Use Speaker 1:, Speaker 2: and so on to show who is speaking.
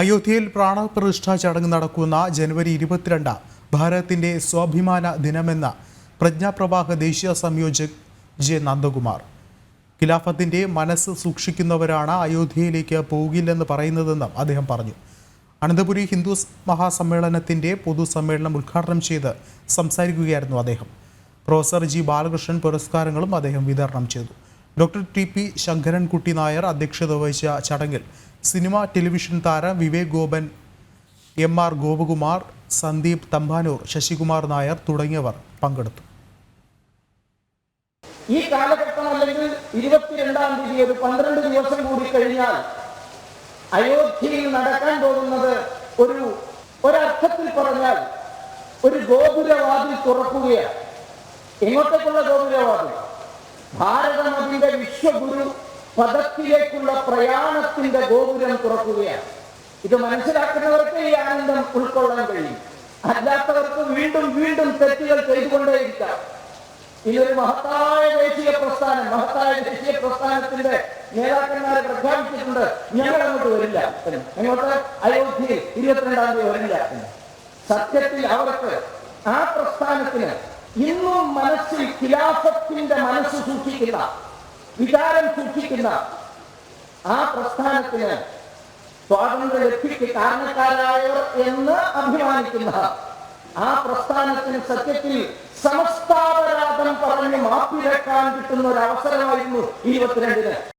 Speaker 1: അയോധ്യയിൽ പ്രാണപ്രതിഷ്ഠാ ചടങ്ങ് നടക്കുന്ന ജനുവരി ഇരുപത്തിരണ്ട് ഭാരതത്തിന്റെ സ്വാഭിമാന ദിനമെന്ന് പ്രജ്ഞാപ്രവാഹ ദേശീയ സംയോജക് ജെ നന്ദകുമാർ. ഖിലാഫത്തിന്റെ മനസ്സ് സൂക്ഷിക്കുന്നവരാണ് അയോധ്യയിലേക്ക് പോകില്ലെന്ന് പറയുന്നതെന്നും അദ്ദേഹം പറഞ്ഞു. അനന്തപുരി ഹിന്ദു മഹാസമ്മേളനത്തിന്റെ പൊതുസമ്മേളനം ഉദ്ഘാടനം ചെയ്ത് സംസാരിക്കുകയായിരുന്നു അദ്ദേഹം. പ്രൊഫസർ ജി ബാലകൃഷ്ണൻ പുരസ്കാരങ്ങളും അദ്ദേഹം വിതരണം ചെയ്തു. Doctor T P Sankarankutty Nair അധ്യക്ഷത വഹിച്ച ചടങ്ങിൽ സിനിമ ടെലിവിഷൻ താരം വിവേക് ഗോപൻ എം ആർ ഗോപകുമാർ സന്ദീപ് തമ്പാനൂർ ശശികുമാർ നായർ തുടങ്ങിയവർ പങ്കെടുത്തു.
Speaker 2: ഈ കാലഘട്ടം അല്ലെങ്കിൽ ഇരുപത്തിരണ്ടാം തീയതി ഒരു പന്ത്രണ്ട് ദിവസം കൂടി കഴിഞ്ഞാൽ അയോധ്യയിൽ നടക്കാൻ പോകുന്നത് ഒരു ഒരർത്ഥത്തിൽ പറഞ്ഞാൽ ഒരു ഗോപുരവാതിൽ തുറക്കുകയാണ്. എങ്ങോട്ടേക്കുള്ള ഗോപുരവാതിൽ? ഭാരതം അതിന്റെ വിശ്വഗുരു പദത്തിലേക്കുള്ള പ്രയാണത്തിന്റെ ഗോപുരം തുറക്കുകയാണ്. ഇത് മനസ്സിലാക്കുന്നവർക്ക് ഈ ആനന്ദം ഉൾക്കൊള്ളാൻ കഴിയും. അല്ലാത്തവർക്ക് വീണ്ടും വീണ്ടും തെറ്റുകൾ ചെയ്തുകൊണ്ടേയിരിക്കാം. ഇതൊരു മഹത്തായ ദേശീയ പ്രസ്ഥാനം മഹത്തായ ദേശീയ പ്രസ്ഥാനത്തിന്റെ നേതാക്കന്മാരെ പ്രഖ്യാപിച്ചിട്ടുണ്ട്. ഞങ്ങൾ അങ്ങോട്ട് വരില്ല. അങ്ങോട്ട് അയോധ്യയിൽ ഇരുപത്തിരണ്ടാം തീയതി വരില്ല. സത്യത്തിൽ അവർക്ക് ആ പ്രസ്ഥാനത്തിന് ഇന്നും മനസ്സിൽ ഖിലാഫത്തിന്റെ മനസ്സ് സൂക്ഷിക്കുന്ന വികാരം സൂക്ഷിക്കുന്ന ആ പ്രസ്ഥാനത്തിന് സ്വാതന്ത്ര്യ ലഭ്യക്ക് കാരണക്കാരായവർ എന്ന് അഭിമാനിക്കുന്ന ആ പ്രസ്ഥാനത്തിന് സത്യത്തിൽ സമസ്താപരാധം പറഞ്ഞ് മാപ്പിരക്കാൻ കിട്ടുന്ന ഒരു അവസരമായിരുന്നു ഇരുപത്തിരണ്ടിന്.